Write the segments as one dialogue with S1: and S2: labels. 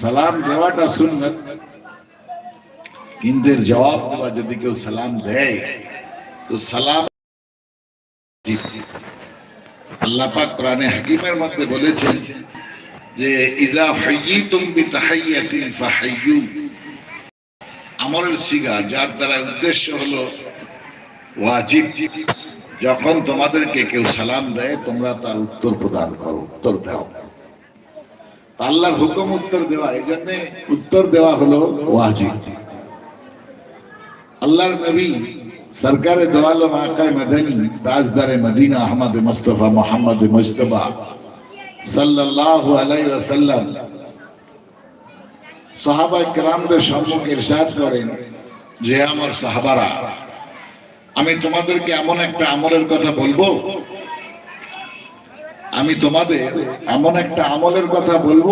S1: সালাম দেওয়াটা সুন্নত কিন্তু জবাব দেওয়া যদি কেউ সালাম দেয়, তো সালাম আল্লাহ পাক কোরআনে হাকিমের মধ্যে বলেছেন যে, ইজা হাইয়িতুম বিতাহাইয়াতিন ফাহাইয়ু। আমলের সিগা যার দ্বারা উদ্দেশ্য হলো ওয়াজিব। যখন তোমাদেরকে কেউ সালাম দেয়, তোমরা তার উত্তর প্রদান করো, উত্তর দাও। আল্লাহর হুকুম উত্তর দেওয়া, এই জন্য উত্তর দেওয়া হলো ওয়াজিব। আল্লাহর নবী সরকারে দোয়ালো আকায় মদনী, তাজদারে মদিনা, আহমদ মুস্তফা, মোহাম্মদ মুজতবা সাল্লাল্লাহু আলাইহি ওয়াসাল্লাম সাহাবা কেরামদের সম্মুখে ইরশাদ করেন যে আমার সাহাবারা, আমি তোমাদেরকে এমন একটা আমলের কথা বলব আমি তোমাদের এমন একটা আমলের কথা বলব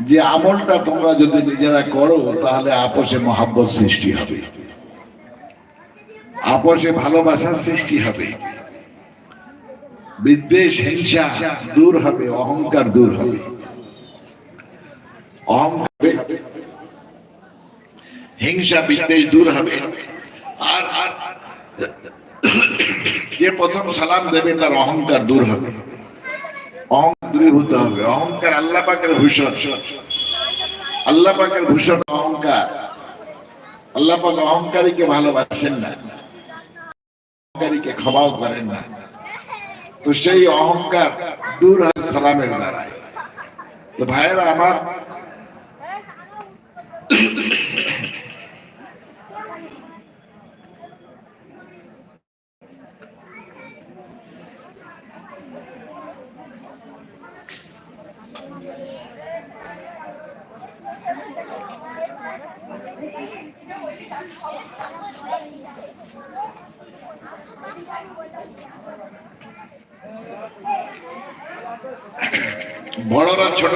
S1: যে আমলটা তোমরা যদি নিজেরা করো, তাহলে আপোষে মহাব্বত সৃষ্টি হবে। আপোষে ভালোবাসার সৃষ্টি হবে। বিদ্বেষ, হিংসা দূর হবে, অহংকার দূর হবে। অহংকার হিংসা, বিদ্বেষ দূর হবে। আর আর যে প্রথম সালাম দেবে, তার অহংকার দূর হবে। অহংকার দূরীভূত হবে। অহংকার আল্লাহ পাকের ভূষণ। আল্লাহ পাকের ভূষণ অহংকার। আল্লাহ পাক অহংকারীকে ভালোবাসেন না। অহংকারীকে ক্ষমাও করেন না। তো সেই অহংকার দূর হয় সালামের দ্বারায়। তো ভাইয়েরা, আমার বড়রা ছোট